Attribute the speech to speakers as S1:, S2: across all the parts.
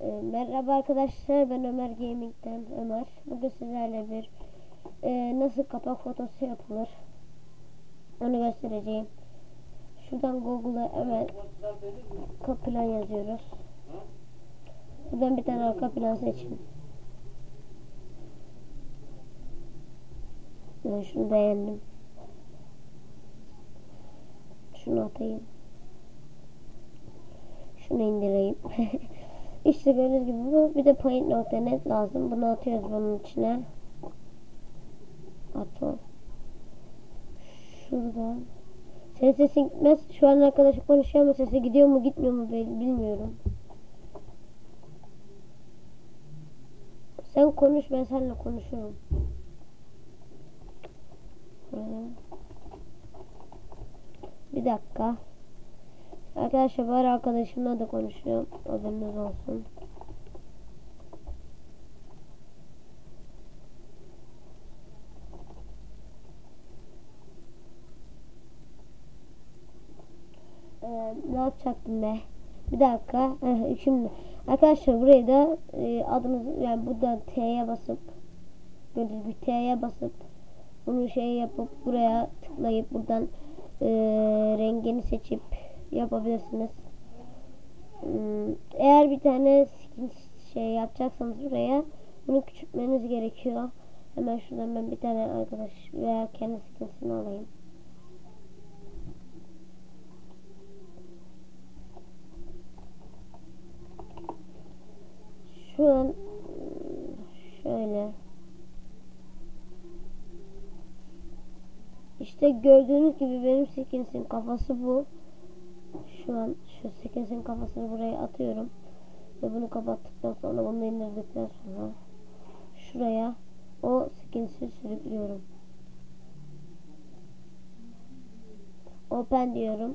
S1: Ee, merhaba arkadaşlar ben Ömer Gaming'den Ömer. Bugün sizlerle bir e, nasıl kapak fotosu yapılır onu göstereceğim. Şuradan Google'a hemen arka plan yazıyoruz. Buradan bir tane arka plan seçin. Ben şunu beğendim. Şunu atayım. Şunu indireyim. işte gördüğünüz gibi bu bir de paint.net lazım. Bunu atıyoruz bunun içine. At o. Şuradan. Senin sesin gitmez. Şu an arkadaşı konuşuyor ama sesi gidiyor mu gitmiyor mu bil- bilmiyorum. Sen konuş ben seninle konuşurum. Bir dakika. Arkadaşlar ara arkadaşımla da konuşuyorum. Haberiniz olsun. Ee, ne yapacaktım be? Bir dakika. Şimdi arkadaşlar burayı da e, adınızı yani buradan T'ye basıp gördüğünüz gibi T'ye basıp bunu şey yapıp buraya tıklayıp buradan e, rengini seçip yapabilirsiniz. Hmm, Eğer bir tane skin şey yapacaksanız buraya bunu küçültmeniz gerekiyor. Hemen şuradan ben bir tane arkadaş veya kendi skinsini alayım. Şu an şöyle İşte gördüğünüz gibi benim skinsin kafası bu. Şu an şu skinsin kafasını buraya atıyorum. Ve bunu kapattıktan sonra bunu indirdikten sonra şuraya o skinsi sürüklüyorum. Open diyorum.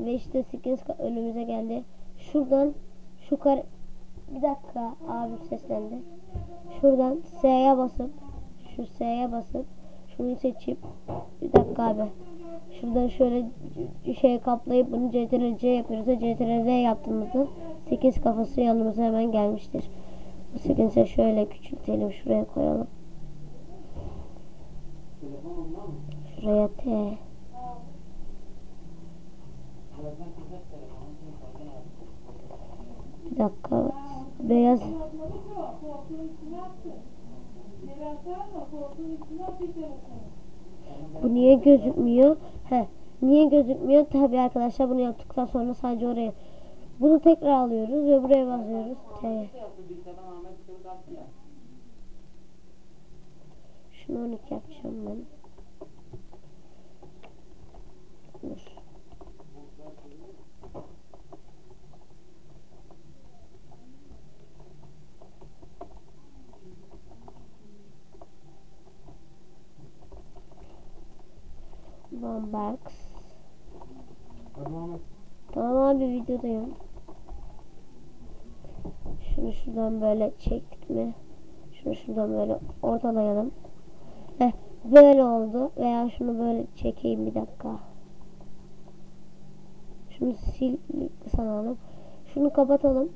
S1: Ve işte skins önümüze geldi. Şuradan şu kare bir dakika abim seslendi. Şuradan S'ye basıp şu S'ye basıp şunu seçip bir dakika abi. Şuradan şöyle şey kaplayıp bunu CTRL-C yapıyoruz. CTRL-Z yaptığımızda 8 kafası yanımıza hemen gelmiştir. Bu 8'e şöyle küçültelim. Şuraya koyalım. Şuraya T. Bir dakika. Beyaz Bu niye gözükmüyor? He, niye gözükmüyor? Tabi arkadaşlar bunu yaptıktan sonra sadece oraya bunu tekrar alıyoruz ve buraya basıyoruz. T. Şunu 12 yapacağım ben. Dur. Bombax. Tamam abi videodayım. Şunu şuradan böyle çektik mi? Şunu şuradan böyle ortalayalım. Heh, böyle oldu. Veya şunu böyle çekeyim bir dakika. Şunu sil sanalım. Şunu kapatalım.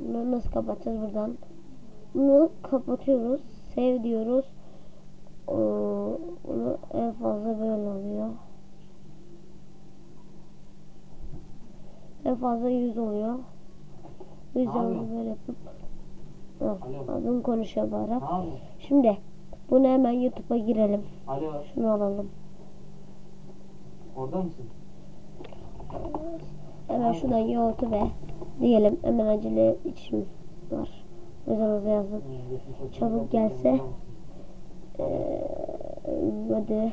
S1: Bunu nasıl kapatacağız buradan? Bunu kapatıyoruz. Sev diyoruz. Oo, Bunu en fazla böyle oluyor. En fazla 100 oluyor. 100
S2: Abi.
S1: oldu böyle yapıp.
S2: Alo.
S1: Adım konuşuyor
S2: yapıyorsun?
S1: Şimdi bunu hemen YouTube'a girelim.
S2: Alo,
S1: Şunu alalım.
S2: orada mısın?
S1: Hemen şuradan YouTube diyelim. Hemen acele işim var. Hızlı yazdım. Çabuk gelse. Ee, hadi.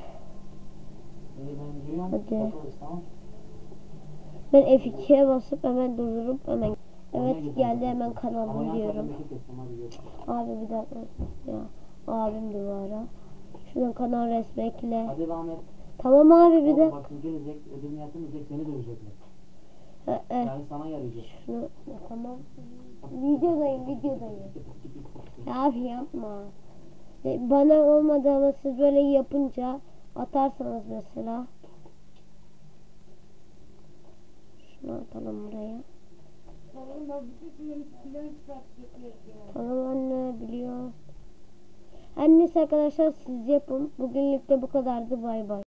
S1: Hadi. Ben F2'ye basıp hemen durdurup hemen Evet geldi hemen kanalım diyorum. Abi bir dakika ya. Abim duvara. Şuradan kanal resmi ekle.
S2: Hadi Ahmet.
S1: Tamam abi bir de.
S2: Bak gelecek, ödevini yapmayacak, seni dövecekler.
S1: He, he.
S2: Yani sana yarayacak.
S1: Şunu tamam. Videodayım videodayım. Ya abi yapma. E, Bana olmadı ama siz böyle yapınca atarsanız mesela. Şunu atalım buraya. Tamam anne biliyor. Her neyse arkadaşlar siz yapın. Bugünlük de bu kadardı. Bay bay.